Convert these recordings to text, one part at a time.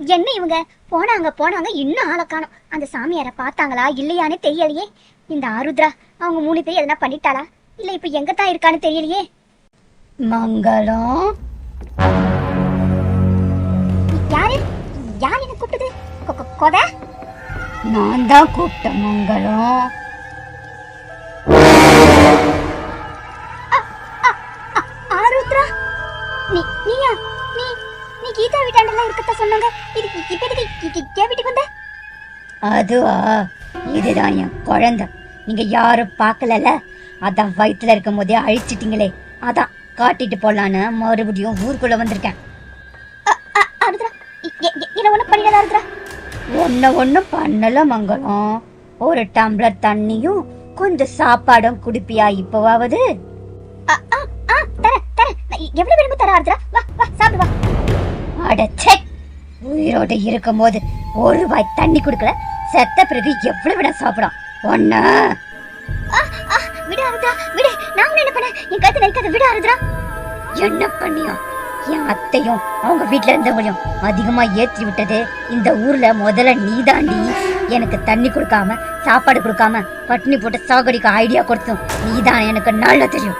என்ன இவங்க? போனாங்க போனாங்க இன்னும் ஆளை காணோம். அந்த சாமியாரை பார்த்தாங்களா இல்லையான்னு தெரியலையே. இந்த ஆருத்ரா அவங்க மூணு பேர் எதனா பண்ணிட்டாளா? இல்ல இப்ப எங்க தான் இருக்கான்னு தெரியலையே. மங்களம். யாரு? யார் என்ன கூப்பிட்டது? கொத? நான் தான் கூப்பிட்டேன் மங்களம். ஆருத்ரா? நீ நீயா? நீ நீ கீதா வீட்டாண்டெல்லாம் இருக்கத்த சொன்னாங்க. இது இப்ப எதுக்கு கே வீட்டுக்கு வந்த? அதுவா? இதுதான் என் குழந்தை. நீங்க யாரும் பார்க்கலல அதான் வயித்துல இருக்கும் போதே அழிச்சிட்டீங்களே. அதான் காட்டிட்டு போலான்னு மறுபடியும் ஊருக்குள்ள வந்திருக்கேன். என்ன பண்ணிடல அருத்ரா? ஒன்ன ஒண்ணும் பண்ணல மங்களம். ஒரு டம்ளர் தண்ணியும் கொஞ்சம் சாப்பாடும் குடிப்பியா இப்பவாவது? எவ்வளவு வேணுமோ தர அருத்ரா. வா வா சாப்பிடு வா. அடச்சே. உயிரோட இருக்கும்போது ஒரு வாய் தண்ணி குடுக்கல. செத்த பிறகு எவ்வளவு விட சாப்பிடும். ஒண்ணு. விடு அருத்ரா விடு. நான் என்ன பண்ண? என் கழுத்து நெருக்காத விடு என்ன பண்ணியா என் அத்தையும் அவங்க வீட்ல இருந்தவங்களையும் அதிகமா ஏற்றி விட்டது. இந்த ஊர்ல முதல்ல நீதாண்டி. எனக்கு தண்ணி கொடுக்காம சாப்பாடு கொடுக்காம பட்டினி போட்டு சாகடிக்க ஐடியா கொடுத்தும். நீதான் எனக்கு நல்லா தெரியும்.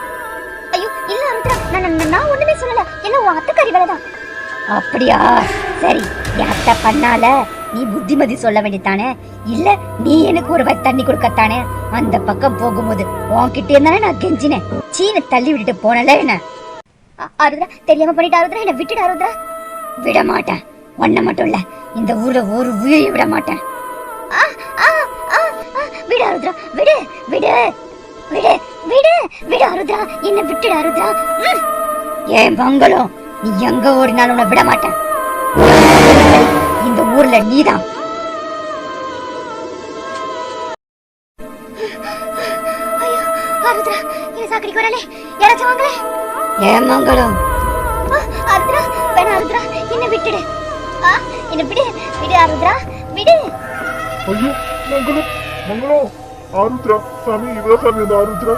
ஐயோ இல்ல அருத்ரா நான் நான்- ஒண்ணுமே சொல்லல. எல்லாம் உன் அத்தைக்காரி வேலை தான் அப்படியா? சரி யார்கிட்ட பண்ணால நீ புத்திமதி சொல்ல வேண்டியதானே இல்ல நீ எனக்கு ஒரு வாய் தண்ணி கொடுக்கத்தானே? அந்த பக்கம் போகும்போது உன்கிட்ட இருந்தானே நான் கெஞ்சினேன். சீனை தள்ளி விட்டுட்டு போனல என்ன? அருத்ரா தெரியாம பண்ணிட்டு அருத்ரா? என்ன விட்டுடா அருத்ரா. விட மாட்டேன் ஒன்ன மட்டும் இல்ல இந்த ஊர்ல ஒரு உயிரை விட மாட்டேன். விடு அருத்ரா விடு விடு விடு விடு விடு அருத்ரா. என்ன விட்டுடு அருத்ரா. ஏன் மங்களம் நீ எங்க ஓடினாலும் உன்னை விட மாட்டேன். இந்த ஊர்ல நீதான். ஐயோ, அருத்ரா, ஆ, அருத்ரா, என்னை விட்டுடு. என்னை விடு விடு அருத்ரா விடு. ஐயோ மங்களம் மங்களம். ஆருத்ரா சாமி இவதான் சாமி அந்த ஆருத்ரா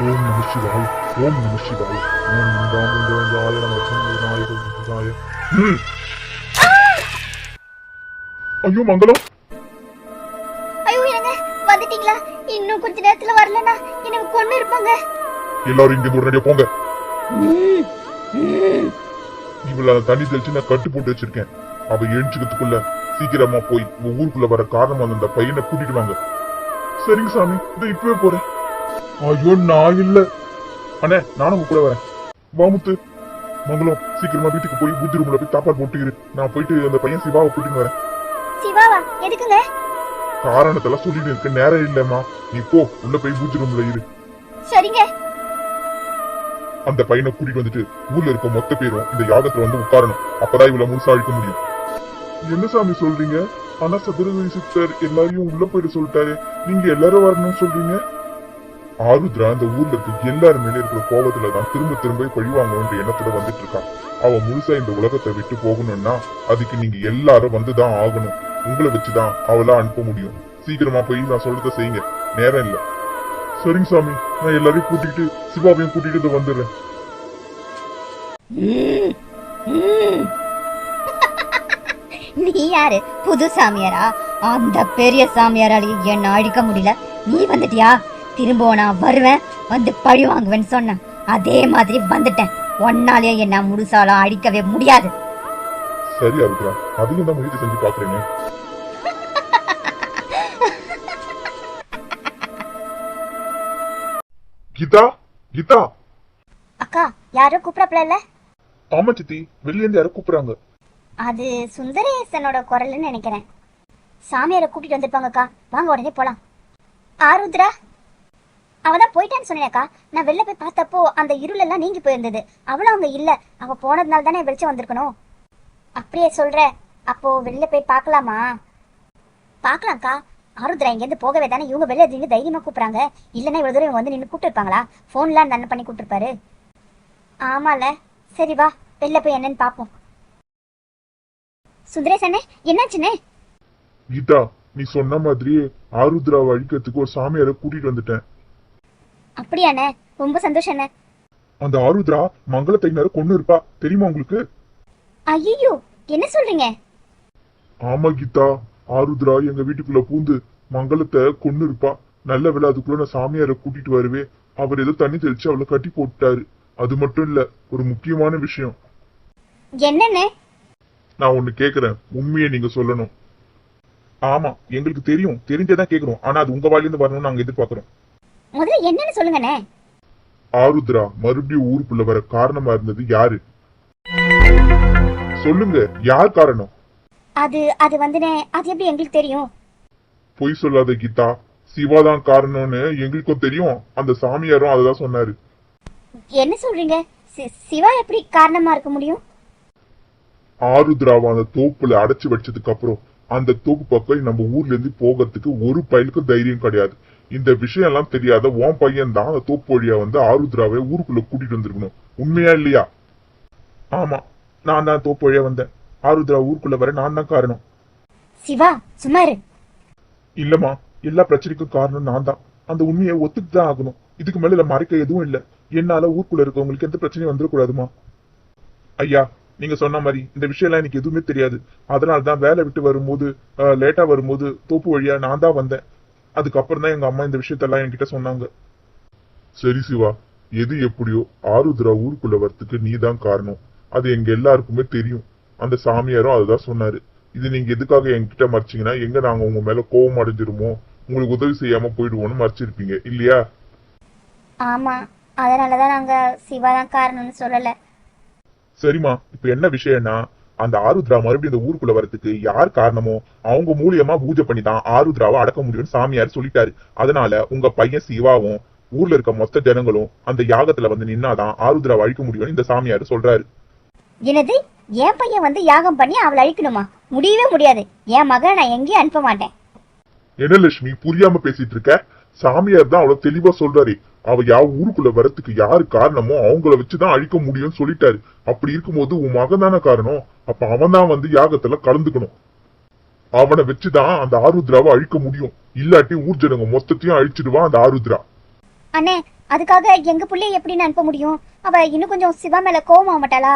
ஓம் நம சிவாய். ஓம் நம சிவாய் ஓம் தாமோதராய நம சந்திரனாய. ஐயோ மங்களம் ஐயோ என்னங்க? வந்துட்டீங்களா? இன்னும் கொஞ்ச நேரத்துல வரலனா என்ன கொண்டு இருப்பாங்க. எல்லாரும் இங்க உடனடியா போங்க. இவள தண்ணி தெளிச்சு நான் கட்டு போட்டு வச்சிருக்கேன். அவ எழுச்சிக்கிறதுக்குள்ள சீக்கிரமா போய் உங்க ஊருக்குள்ள வர காரணம் அந்த பையனை கூட்டிட்டு வாங்க. சரிங்க சாமி இதோ இப்பவே போறேன். ஐயோ நான் இல்ல. அண்ணே நானும் உங்க கூட வரேன். வாமுத்து மங்களம் சீக்கிரமா வீட்டுக்கு போய் புத்தி ரூம்ல போய் தாப்பால் போட்டு இரு. நான் போயிட்டு அந்த பையன் சிவாவை கூட்டிட்டு வரேன். சிவாவா? எதுக்குங்க? காரணத்தெல்லாம் சொல்லிட்டு இருக்க நேரம் இல்லம்மா. நீ போ உள்ள போய் பூஜை ரூம்ல இரு. சரிங்க. அந்த பையனை கூட்டிட்டு வந்துட்டு ஊர்ல இருக்க மொத்த பேரும் இந்த யாகத்துல வந்து உட்காரணும். அப்பதான் இவ்வளவு முழுசா அழிக்க முடியும். என்ன சாமி சொல்றீங்க? ஆனா சதுரகிரி சித்தர் எல்லாரையும் உள்ள போயிட்டு சொல்லிட்டாரு. நீங்க எல்லாரும் வரணும்னு சொல்றீங்க? ஆருத்ரா அந்த ஊர்ல இருக்க. எல்லாரும் மேலே இருக்கிற கோபத்துல தான் திரும்ப திரும்ப பழிவாங்கணும்ன்ற எண்ணத்தோட வந்துட்டு இருக்கான் அவ முழுசா இந்த உலகத்தை விட்டு போகணும்னா அதுக்கு நீங்க எல்லாரும் வந்துதான் ஆகணும். உங்களை வச்சுதான் அவளா அனுப்ப முடியும். சீக்கிரமா போய் நான் சொல்றத செய்யுங்க. நேரம் இல்ல. சரிங்க சாமி. நான் எல்லாரையும் கூட்டிட்டு சிவாவையும் கூட்டிட்டு வந்துடுறேன். நீ யாரு? புது சாமியாரா? அந்த பெரிய சாமியாராலையும் என்ன அழிக்க முடியல. நீ வந்துட்டியா? திரும்ப நான் வருவேன் வந்து பழி வாங்குவேன்னு சொன்னேன். அதே மாதிரி வந்துட்டேன். ஒன்னாலே என்ன முழுசாலாம் அழிக்கவே முடியாது. சரியா இருக்கிறா அதையும் தான் முயற்சி செஞ்சு பாக்குறேனே கீதா கீதா. அக்கா யாரும் கூப்பிடப்பல இல்ல? ஆமா சித்தி. வெளியே இருந்து யாரும் கூப்பிடுறாங்க. அது சுந்தரேசனோட குரல்னு நினைக்கிறேன். சாமியாரை கூட்டிட்டு வந்திருப்பாங்கக்கா. வாங்க உடனே போலாம். ஆருத்ரா அவதான் போயிட்டான்னு சொன்னேக்கா நான் வெளில போய் பார்த்தப்போ அந்த இருள் எல்லாம் நீங்கி போயிருந்தது. அவளும் அங்க இல்ல. அவ போனதுனால தானே வெளிச்சம் வந்திருக்கணும். அப்படியே சொல்ற. அப்போ வெளில போய் பார்க்கலாமா? பார்க்கலாம்க்கா. ஆருத்ரா இங்கேருந்து போகவே தானே. இவங்க வெளியே நின்று தைரியமா கூப்பிடுறாங்க. இல்லைன்னா இவ்வளவு தூரம் இவங்க வந்து நின்று கூப்பிட்டுருப்பாங்களா? ஃபோன்லாம் அந்த அண்ணன் பண்ணி கூப்பிட்டுருப்பாரு. ஆமால. சரி வா. வெளில போய் என்னன்னு பார்ப்போம். சுந்தரேஷ் அண்ணே என்னாச்சுண்ணே கீதா நீ சொன்ன மாதிரியே ஆருத்ராவை அழிக்கிறதுக்கு ஒரு சாமியாரை கூட்டிட்டு வந்துட்டேன். அப்படியாண்ணே? ரொம்ப சந்தோஷம் அந்த ஆருத்ரா மங்களத்தை நேரம் கொண்டு இருப்பா. தெரியுமா உங்களுக்கு? ஐயோ என்ன சொல்றீங்க? ஆமா கீதா. ஆருத்ரா எங்க வீட்டுக்குள்ள பூந்து மங்களத்தை கொன்னு இருப்பா. நல்ல வேளை அதுக்குள்ள நான் சாமியாரை கூட்டிட்டு வருவே. அவர் ஏதோ தண்ணி தெளிச்சு அவளை கட்டி போட்டுட்டாரு. அது மட்டும் இல்ல ஒரு முக்கியமான விஷயம். என்னன்னு நான் ஒண்ணு கேக்குறேன். உண்மையை நீங்க சொல்லணும். ஆமா எங்களுக்கு தெரியும். தெரிஞ்சதான் கேக்குறோம். ஆனா அது உங்க வாயிலிருந்து வரணும்னு நாங்க எதிர்பார்க்கிறோம். முதல்ல என்னன்னு சொல்லுங்கண்ணே. ஆருத்ரா மறுபடியும் ஊருக்குள்ள வர காரணமா இருந்தது யாரு? சொல்லுங்க யார் காரணம்? அது அது வந்துனே அது எப்படி எங்களுக்கு தெரியும்? பொய் சொல்லாத கீதா சிவா தான் காரணம்னு எங்களுக்கும் தெரியும். அந்த சாமியாரும் அததான் சொன்னாரு. என்ன சொல்றீங்க? சிவா எப்படி காரணமா இருக்க முடியும்? ஆருத்ராவை அந்த தோப்புல அடைச்சு வச்சதுக்கு அப்புறம் அந்த தோப்பு பக்கம் நம்ம ஊர்ல இருந்து போகிறதுக்கு ஒரு பையனுக்கும் தைரியம் கிடையாது. இந்த விஷயம் எல்லாம் தெரியாத உன் பையன் தான் அந்த தோப்பு வழியா வந்து ஆருத்ராவை ஊருக்குள்ள கூட்டிட்டு வந்திருக்கணும். உண்மையா இல்லையா? ஆமா நான் தான் தோப்பு வழியா வந்தேன். ஆருத்ரா ஊருக்குள்ள வர நான் தான் காரணம். சிவா சும்மா இரு. இல்லம்மா எல்லா பிரச்சனைக்கும் காரணம் நான் தான். அந்த உண்மையை ஒத்துட்டு தான் ஆகணும். இதுக்கு மேல மறைக்க எதுவும் இல்ல. என்னால ஊருக்குள்ள இருக்கவங்களுக்கு எந்த பிரச்சனையும் வந்துடக்கூடாதுமா? ஐயா நீங்க சொன்ன மாதிரி இந்த விஷயம்லாம் எனக்கு எதுவுமே தெரியாது. அதனால தான் வேலை விட்டு வரும்போது லேட்டா வரும்போது தோப்பு வழியா நான் தான் வந்தேன். அதுக்கப்புறம் தான் எங்க அம்மா இந்த விஷயத்தெல்லாம் என்கிட்ட சொன்னாங்க. சரி சிவா எது எப்படியோ ஆருத்ரா ஊருக்குள்ள வரத்துக்கு நீ தான் காரணம். அது எங்க எல்லாருக்குமே தெரியும். அந்த சாமியாரும் அதுதான் சொன்னாரு. இது நீங்க எதுக்காக என்கிட்ட மறைச்சீங்கன்னா எங்க நாங்க உங்க மேல கோவம் அடைஞ்சிருமோ? உங்களுக்கு உதவி செய்யாம போயிடுவோம்னு மறைச்சிருப்பீங்க. இல்லையா? ஆமா. அதனாலதான் நாங்க சிவா தான் காரணம்னு சொல்லல. சரிம்மா. இப்ப என்ன விஷயம்னா அந்த ஆருத்ரா மறுபடியும் இந்த ஊருக்குள்ள வரதுக்கு யார் காரணமோ அவங்க மூலியமா பூஜை பண்ணி தான் ஆருத்ராவை அடக்க முடியும்னு சாமியார் சொல்லிட்டாரு. அதனால உங்க பையன் சிவாவும் ஊர்ல இருக்க மொத்த ஜனங்களும் அந்த யாகத்துல வந்து நின்னாதான் ஆருத்ராவை அழிக்க முடியும்னு இந்த சாமியார் சொல்றாரு. என்னது? என் பையன் வந்து யாகம் பண்ணி அவளை அழிக்கணுமா? முடியவே முடியாது. என் மகனை நான் எங்கேயும் அனுப்ப மாட்டேன். என்ன லட்சுமி புரியாம பேசிட்டு இருக்க? சாமியார் தான் அவ்வளவு தெளிவா சொல்றாரு. அவ யா ஊருக்குள்ள வரத்துக்கு யாரு காரணமோ அவங்கள வச்சுதான் அழிக்க முடியும்னு சொல்லிட்டாரு. அப்படி இருக்கும்போது உன் மகன் தானே காரணம்? அப்ப அவன் தான் வந்து யாகத்துல கலந்துக்கணும். அவனை வச்சுதான் அந்த ஆருத்ராவை அழிக்க முடியும். இல்லாட்டி ஊர் ஜனங்க மொத்தத்தையும் அழிச்சிடுவான் அந்த ஆருத்ரா. அண்ணே அதுக்காக எங்க புள்ளைய எப்படி நான் அனுப்ப முடியும்? அவ இன்னும் கொஞ்சம் சிவா மேல கோவம் ஆக மாட்டாளா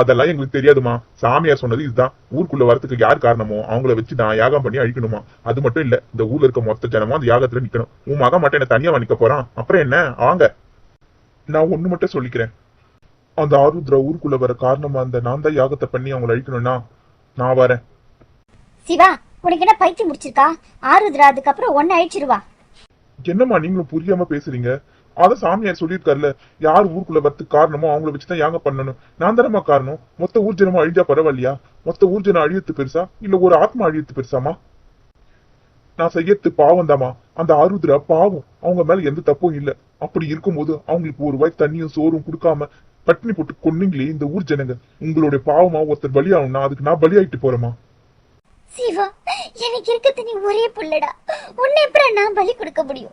அதெல்லாம் எங்களுக்கு தெரியாதுமா. சாமியார் சொன்னது இதுதான். ஊருக்குள்ள வரத்துக்கு யார் காரணமோ அவங்கள வச்சு நான் யாகம் பண்ணி அழிக்கணுமா? அது மட்டும் இல்ல இந்த ஊர்ல இருக்க மொத்த ஜனமும் அந்த யாகத்துல நிக்கணும். உன் மகன் மட்டும் என்ன தனியா நிக்க போறான். அப்புறம் என்ன? வாங்க. நான் ஒண்ணு மட்டும் சொல்லிக்கிறேன். அந்த ஆருத்ரா ஊருக்குள்ள வர காரணமா அந்த நான் தான் யாகத்தை பண்ணி அவங்கள அழிக்கணும்னா நான் வரேன். சிவா உனக்கு என்ன பைத்தியம் முடிச்சிருக்கா? ஆறுதுரா அதுக்கப்புறம் ஒன்னு அழிச்சிருவா. என்னம்மா நீங்களும் புரியாம பேசுறீங்க? அத சாமியார் சொல்லியிருக்காருல யார் ஊருக்குள்ள வரத்துக்கு காரணமோ அவங்கள வச்சுதான் யாங்க பண்ணணும். நான் தானமா காரணம்? மொத்த ஊர்ஜனமா அழிஞ்சா பரவாயில்லையா? மொத்த ஊர்ஜனம் அழியத்து பெருசா? இல்ல ஒரு ஆத்மா அழியத்து பெருசாமா நான் செய்யறது பாவம் தாமா அந்த ஆருத்ரா பாவம். அவங்க மேல எந்த தப்பும் இல்ல. அப்படி இருக்கும்போது அவங்களுக்கு ஒரு வாய் தண்ணியும் சோறும் கொடுக்காம பட்டினி போட்டு கொன்னீங்களே இந்த ஊர் ஜனங்க உங்களுடைய பாவமா ஒருத்தர் பலியாகணும்னா அதுக்கு நான் பலியாயிட்டு போறேமா சிவா எனக்கு இருக்கிறது நீ ஒரே புள்ளடா. உன்னை எப்படி நான் பலி கொடுக்க முடியும்?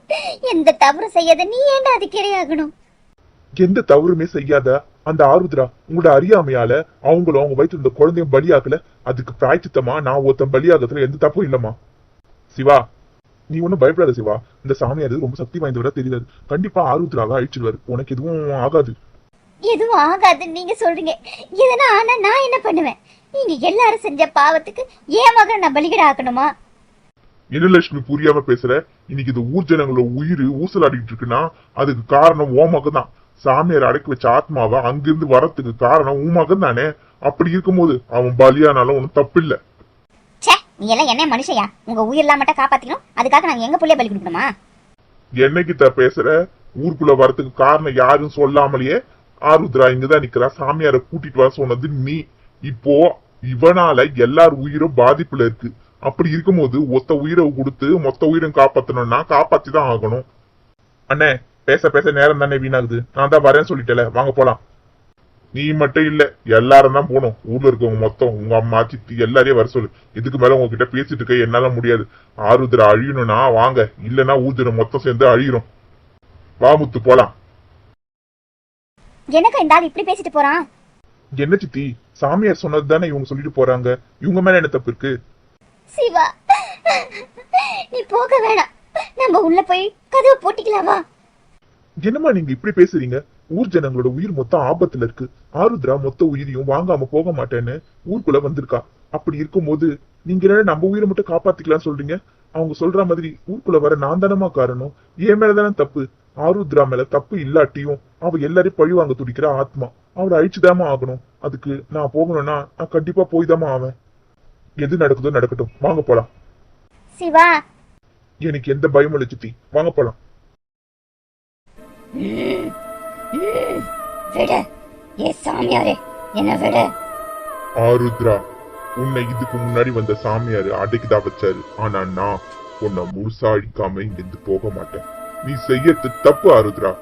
எந்த தவறு செய்யாத நீ ஏன்டா அதுக்கு இரையாகணும்? எந்த தவறுமே செய்யாத அந்த ஆருத்ரா உங்களோட அறியாமையால அவங்களும் அவங்க வயிற்று இருந்த குழந்தையும் பலியாகல அதுக்கு பிராய்ச்சித்தமா நான் ஒருத்தன் பலியாகிறதுல எந்த தப்பும் இல்லம்மா. சிவா நீ ஒண்ணும் பயப்படாத சிவா. இந்த சாமியார் ரொம்ப சக்தி வாய்ந்தவரா தெரியாது. கண்டிப்பா ஆருத்ராவை அழிச்சிடுவாரு உனக்கு எதுவும் ஆகாது. எதுவும் ஆகாதுன்னு நீங்க சொல்றீங்க. இதனா ஆனா நான் என்ன பண்ணுவேன்? நீங்க எல்லாரும் செஞ்ச பாவத்துக்கு என் மகன் நான் பலிகடா ஆக்கணுமா இனலட்சுமி புரியாம பேசுற? இன்னைக்கு இந்த ஊர் ஜனங்களோட உயிர் ஊசலாடிட்டு இருக்குன்னா அதுக்கு காரணம் உன் மகன் தான். சாமியார் அடக்கி வச்ச ஆத்மாவை அங்கிருந்து வரத்துக்கு காரணம் உன் மகன் தானே? அப்படி இருக்கும்போது அவன் பலியானாலும் ஒன்னும் தப்பில்லை. ச்சே நீ எல்லாம் என்ன மனுஷயா? உங்க உயிரெல்லாம் மட்டும் காப்பாத்திக்கணும்? அதுக்காக நாங்க எங்க புள்ளைய பலி கொடுக்கணுமா? என்னைக்கிட்ட பேசுற? ஊருக்குள்ள வரதுக்கு காரணம் யாரும் சொல்லாமலேயே ஆருத்ரா இங்கதான் நிக்கிறா. சாமியார கூட்டிட்டு வர சொன்னது நீ. இப்போ இவனால எல்லார் உயிரும் பாதிப்புல இருக்கு. அப்படி இருக்கும்போது ஒத்த உயிரை கொடுத்து மொத்த உயிரும் காப்பாத்தணும்னா காப்பாத்தி தான் ஆகணும். அண்ணே பேச பேச நேரம் தானே வீணாகுது. நான் தான் வரேன்னு சொல்லிட்டேல. வாங்க போலாம். நீ மட்டும் இல்ல எல்லாரும் தான் போகணும். ஊர்ல இருக்கவங்க மொத்தம். உங்க அம்மா சித்தி எல்லாரையும் வர சொல்லு. இதுக்கு மேல உங்ககிட்ட பேசிட்டு இருக்க என்னால முடியாது. ஆருத்ரா அழியணும்னா வாங்க. இல்லைன்னா ஊர்ஜனம் மொத்தம் சேர்ந்து அழியிரும் வா முத்து போலாம். எனக்கு இந்த ஆள் இப்படி பேசிட்டு போறான்? என்ன சித்தி? சாமியார் சொன்னது தானே இவங்க சொல்லிட்டு போறாங்க. இவங்க மேல என்ன தப்பு இருக்கு? சிவா நீ போக வேணாம். நம்ம உள்ள போய் கதவை போட்டிக்கலாமா என்னம்மா நீங்க இப்படி பேசுறீங்க? ஊர் ஜனங்களோட உயிர் மொத்தம் ஆபத்துல இருக்கு. ஆருத்ரா மொத்த உயிரையும் வாங்காம போக மாட்டேன்னு ஊருக்குள்ள வந்திருக்கா. அப்படி இருக்கும்போது நீங்க என்ன நம்ம உயிரை மட்டும் காப்பாத்திக்கலாம் சொல்றீங்க? அவங்க சொல்ற மாதிரி ஊருக்குள்ள வர நான் தானமா காரணம்? என் மேலதானே தப்பு? ஆருத்ரா மேல தப்பு இல்லாட்டியும் அவ எல்லாரையும் பழி வாங்க துடிக்கிற ஆத்மா. அவளை அழிச்சுதாமா ஆகணும். அதுக்கு நான் போகணும்னா நான் கண்டிப்பா போய் தாமா ஆவேன். எது நடக்குதோ நடக்கட்டும். வாங்க போலாம். சிவா. எனக்கு எந்த பயமும் இல்லை சித்தி. வாங்க போலாம். ம், ம், விடு. ஏ சாமியாரே என்ன விடு. ஆருத்ரா உன்னை இதுக்கு முன்னாடி வந்த சாமியாரு அடைக்குதான் வச்சாரு. ஆனா நான் உன்னை முழுசா அழிக்காம இங்கிருந்து போக மாட்டேன். நீ செய்யறது தப்பு ஆருத்ரா.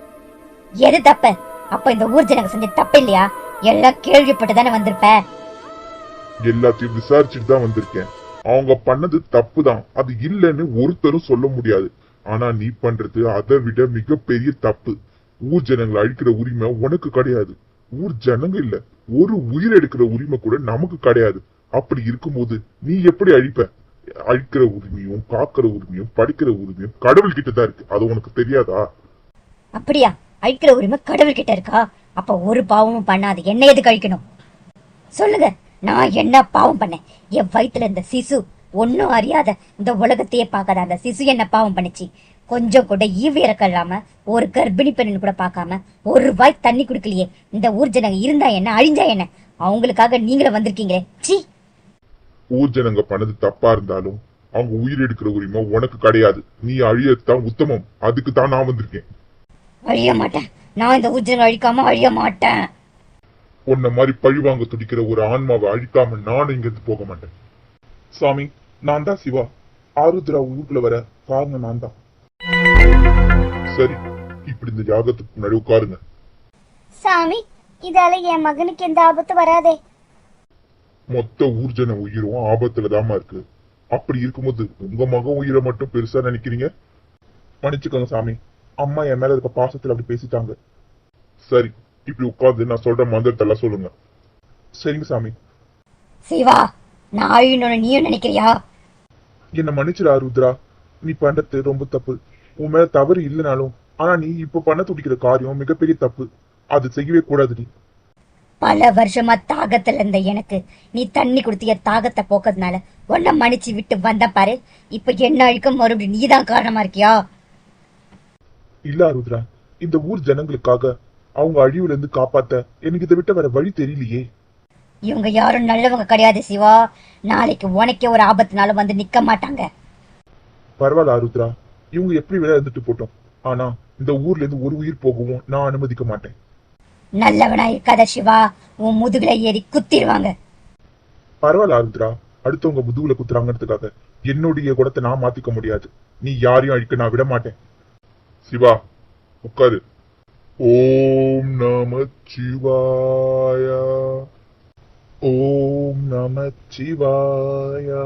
எது தப்பு? அப்ப இந்த ஊர் ஜனங்க செஞ்ச தப்பு இல்லையா? எல்லாம் கேள்விப்பட்டு தானே வந்திருப்ப. எல்லாத்தையும் விசாரிச்சுட்டு தான் வந்திருக்கேன். அவங்க பண்ணது தப்பு தான். அது இல்லைன்னு ஒருத்தரும் சொல்ல முடியாது. ஆனா நீ பண்றது அதை விட மிகப்பெரிய தப்பு. ஊர் ஜனங்களை அழிக்கிற உரிமை உனக்கு கிடையாது. ஊர் ஜனங்க இல்ல. ஒரு உயிர் எடுக்கிற உரிமை கூட நமக்கு கிடையாது. அப்படி இருக்கும்போது நீ எப்படி அழிப்ப? அழிக்கிற உரிமையும் காக்கிற உரிமையும் படிக்கிற உரிமையும் கடவுள் கிட்ட தான் இருக்கு. அது உனக்கு தெரியாதா? அப்படியா? அழிக்கிற உரிமை கடவுள் கிட்ட இருக்கா? அப்ப ஒரு பாவமும் பண்ணாது. என்ன எது கழிக்கணும் சொல்லுங்க. நான் என்ன பாவம் பண்ணேன்? என் வயித்துல இந்த சிசு ஒன்னும் அறியாத இந்த உலகத்தையே பார்க்காத அந்த சிசு என்ன பாவம் பண்ணுச்சு? கொஞ்சம் கூட ஈவு இறக்கம் இல்லாம ஒரு கர்ப்பிணி பெண்ணு கூட பார்க்காம ஒரு வாய் தண்ணி குடுக்கலையே. இந்த ஊர் ஜனங்க இருந்தா என்ன அழிஞ்சா என்ன? அவங்களுக்காக நீங்களே வந்திருக்கீங்களே. சீ ஊர் ஜனங்க பண்ணது தப்பா இருந்தாலும் அவங்க உயிர் எடுக்கிற உரிமை உனக்கு கிடையாது. நீ அழியத்தான் உத்தமம். அதுக்கு தான் நான் வந்திருக்கேன். அழிய மாட்டேன். நான் இந்த ஊர் ஜனங்க அழிக்காம அழிய மாட்டேன். உன்ன மாதிரி பழிவாங்க துடிக்கிற ஒரு ஆன்மாவை அழிக்காம நானும் இங்கிருந்து போக மாட்டேன். சாமி நான் தான் சிவா. ஆருத்ரா ஊருக்குள்ள வர காரணம் நான் தான். சரி இப்படி இந்த யாகத்துக்கு முன்னாடி உட்காருங்க. சாமி இதால என் மகனுக்கு எந்த ஆபத்து வராதே. மொத்த ஊர்ஜன உயிரும் ஆபத்துல தாமா இருக்கு. அப்படி இருக்கும்போது உங்க மகன் உயிரை மட்டும் பெருசா நினைக்கிறீங்க? மன்னிச்சுக்கோங்க சாமி. அம்மா என் மேல இருக்க பாசத்துல அப்படி பேசிட்டாங்க. சரி இப்படி உட்கார்ந்து நான் சொல்ற மந்திரத்தெல்லாம் சொல்லுங்க. சரிங்க சாமி. சிவா நான் அழியணும்னு நீயும் நினைக்கிறியா? என்ன மன்னிச்சிடா ருத்ரா நீ பண்றது ரொம்ப தப்பு. உன் மேல தவறு இல்லைனாலும் ஆனா நீ இப்ப பண்ண துடிக்கிற காரியம் மிகப்பெரிய தப்பு. அது செய்யவே கூடாது நீ பல வருஷமா தாகத்துல இருந்த எனக்கு. நீ தண்ணி கொடுத்திய தாகத்தை போக்குறதுனால உன்னை மன்னிச்சு விட்டு வந்த பாரு. இப்ப என்ன அழிக்க மறுபடியும் நீதான் காரணமா இருக்கியா? இல்ல ருத்ரா இந்த ஊர் ஜனங்களுக்காக அவங்க அழிவுல இருந்து காப்பாத்த எனக்கு இதை விட்ட வேற வழி தெரியலையே. இவங்க யாரும் நல்லவங்க கிடையாது சிவா. நாளைக்கு உனக்கே ஒரு ஆபத்துனாலும் வந்து நிக்க மாட்டாங்க. பரவாயில்ல ருத்ரா இவங்க எப்படி வேணா இருந்துட்டு போட்டோம். ஆனா இந்த ஊர்ல இருந்து ஒரு உயிர் போகவும் நான் அனுமதிக்க மாட்டேன். நல்லவனா இருக்காத சிவா. உன் முதுகுல ஏறி குத்திடுவாங்க. பரவாயில்ல ஆருத்ரா. அடுத்தவங்க முதுகுல குத்துறாங்கிறதுக்காக என்னுடைய குடத்தை நான் மாத்திக்க முடியாது. நீ யாரையும் அழிக்க நான் விட மாட்டேன். சிவா உட்காரு. ஓம் நம சிவாய. ஓம் நம சிவாயா.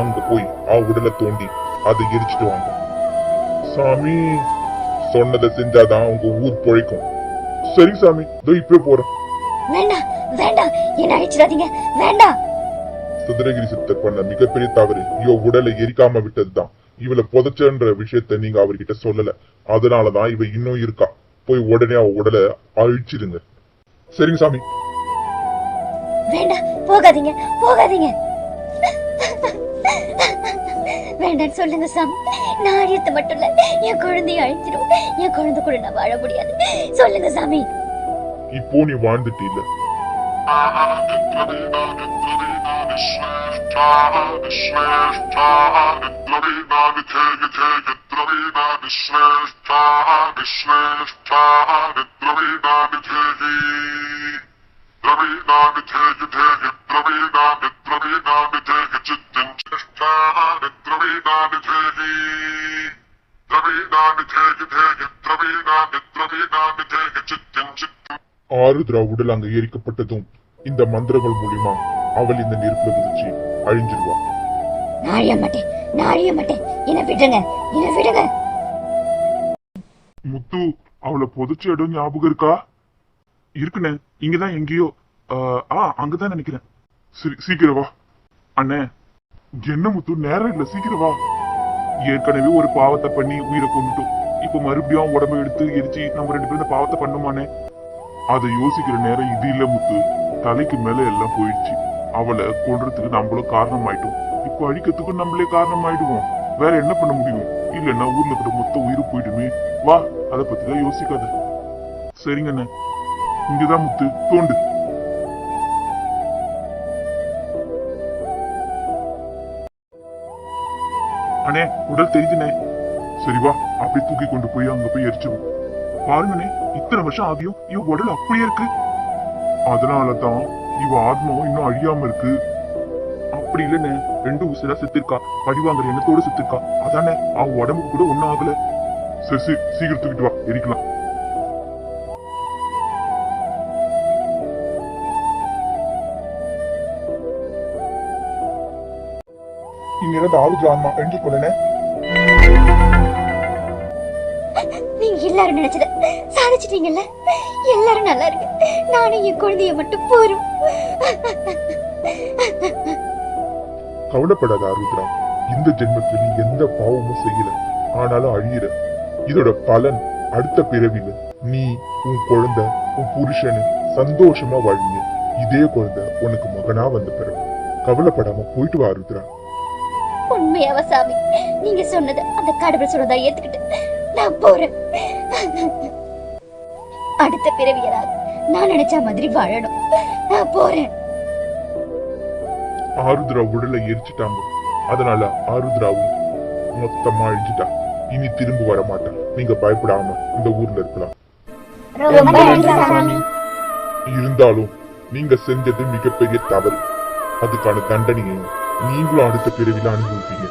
அங்க போய் ஆ உடலை தோண்டி அதை எரிச்சிட்டு வாங்க. சாமி சொன்னதை செஞ்சாதான் உங்க ஊர் பொழைக்கும். சரி சாமி இதோ இப்பவே போறேன். வேண்டாம் வேண்டாம் என்ன அழிச்சிடாதீங்க வேண்டாம். சுந்தரகிரி சித்தர் பண்ண மிகப்பெரிய தவறு இவ உடலை எரிக்காம விட்டதுதான். இவளை புதைச்சன்ற விஷயத்த நீங்க அவர்கிட்ட சொல்லல. அதனாலதான் இவ இன்னும் இருக்கா. போய் உடனே அவ உடலை அழிச்சிடுங்க. சரிங்க சாமி. வேண்டாம் போகாதீங்க போகாதீங்க. வேண்டான்னு சொல்லுங்க சாமி நான் ஆரியத்தை மட்டும் இல்ல என் குழந்தைய அழிஞ்சிடும் என் குழந்தை கூட நான் வாழ முடியாது சொல்லுங்க சாமி இப்போ நீ வாழ்ந்துட்டீல Drabina, ஆறு உடல் அங்க எரிக்கப்பட்டதும் இந்த மந்திரங்கள் மூலியமா அவள் இந்த நெருப்புல குதிச்சு அழிஞ்சிருவா. நான் மாட்டேன் நான் மாட்டேன் என்ன விடுங்க என்ன விடுங்க. முத்து அவளை புதைச்ச இடம் ஞாபகம் இருக்கா? இருக்குண்ணே இங்கதான் எங்கேயோ ஆ அங்கதான் நினைக்கிறேன். சரி சீக்கிரம் வா. அண்ணே என்ன முத்து நேரம் இல்ல சீக்கிரம் வா. ஏற்கனவே ஒரு பாவத்தை பண்ணி உயிரை கொண்டுட்டோம் இப்ப மறுபடியும் உடம்ப எடுத்து எரிச்சு நம்ம ரெண்டு பேரும் இந்த பாவத்தை பண்ணுமானே? அதை யோசிக்கிற நேரம் இது இல்ல முத்து. தலைக்கு மேல எல்லாம் போயிடுச்சு. அவளை கொன்றதுக்கு நம்மளும் காரணம் ஆயிட்டோம் இப்ப அழிக்கிறதுக்கும் நம்மளே காரணம் ஆயிடுவோம் வேற என்ன பண்ண முடியும்? இல்லன்னா ஊர்ல இருக்கிற மொத்த உயிர் போயிடுமே. வா அதை பத்தி தான் யோசிக்காத. சரிங்கண்ண இங்கதான் முத்து. தோண்டு. அண்ணே உடல் தெரியுதுண்ணே. சரி வா. அப்படியே தூக்கி கொண்டு போய் அங்க போய் எரிச்சிடும் பாருங்கண்ணே இத்தனை வருஷம் ஆகியும் இவ உடல் அப்படியே இருக்கு. அதனாலதான் இவ ஆத்மா இன்னும் அழியாம இருக்கு. அப்படி இல்லைன்னு ரெண்டு உசிரா செத்துருக்கா. பழி வாங்குற எண்ணத்தோட செத்துருக்கா. அதானே அவ உடம்புக்கு கூட ஒண்ணும் ஆகல. சரி சரி சீக்கிரம் தூக்கிட்டு வா எரிக்கலாம். இங்க இருந்து ஆளுக்கு ஆன்மா என்று கொள்ளனே எல்லாரும் நினைச்சத சாதிச்சிட்டீங்கல்ல? எல்லாரும் நல்லா இருக்கு. நானும் என் குழந்தைய மட்டும் போரும் கவலைப்படாத ஆருத்ரா இந்த ஜென்மத்துல நீ எந்த பாவமும் செய்யல. ஆனாலும் அழியிற இதோட பலன் அடுத்த பிறவில. நீ உன் குழந்தை உன் புருஷனு சந்தோஷமா வாழ்வீங்க இதே குழந்தை உனக்கு மகனா வந்த பிறகு. கவலைப்படாம போயிட்டு வா ஆருத்ரா உண்மையாவா சாமி? நீங்க சொன்னது அந்த கடவுள் சொன்னதா ஏத்துக்கிட்டு நான் போறேன். அடுத்த பிறவியராக நான் நினைச்ச மாதிரி வாழணும். நான் போறேன். ஆருத்ரா உடலை எரிச்சிட்டாங்க. அதனால ஆருத்ராவும் மொத்தமா அழிஞ்சிட்டா. இனி திரும்ப வர மாட்டா நீங்க பயப்படாம இந்த ஊர்ல இருக்கலாம். இருந்தாலும் நீங்க செஞ்சது மிகப்பெரிய தவறு. அதுக்கான தண்டனையை நீங்களும் அடுத்த பிறவில அனுபவிப்பீங்க.